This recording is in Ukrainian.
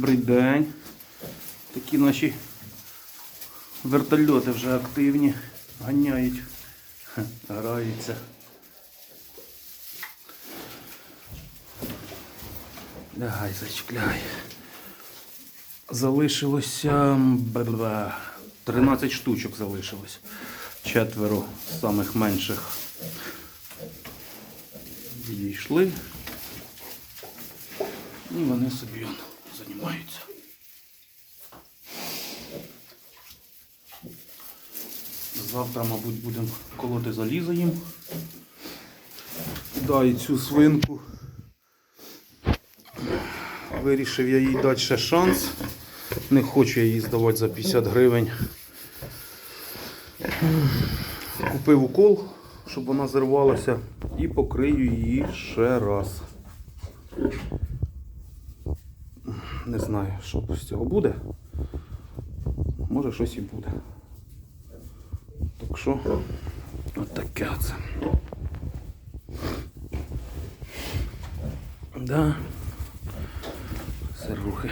Добрий день. Такі наші вертольоти вже активні, ганяють, граються. Лягай, зайчик, лягай. Залишилося бла-бла, 13 штучок залишилось. Четверо самих менших відійшли. І вони собі он, займаються. Завтра, мабуть, будемо колоти залізо їм. Да, і цю свинку. Вирішив я їй дати ще шанс. Не хочу я її здавати за 50 гривень. Купив укол, щоб вона зірвалася, і покрию її ще раз. Не знаю, що з цього буде. Може щось і буде. Так що, от таке оце. Да. Сирухи.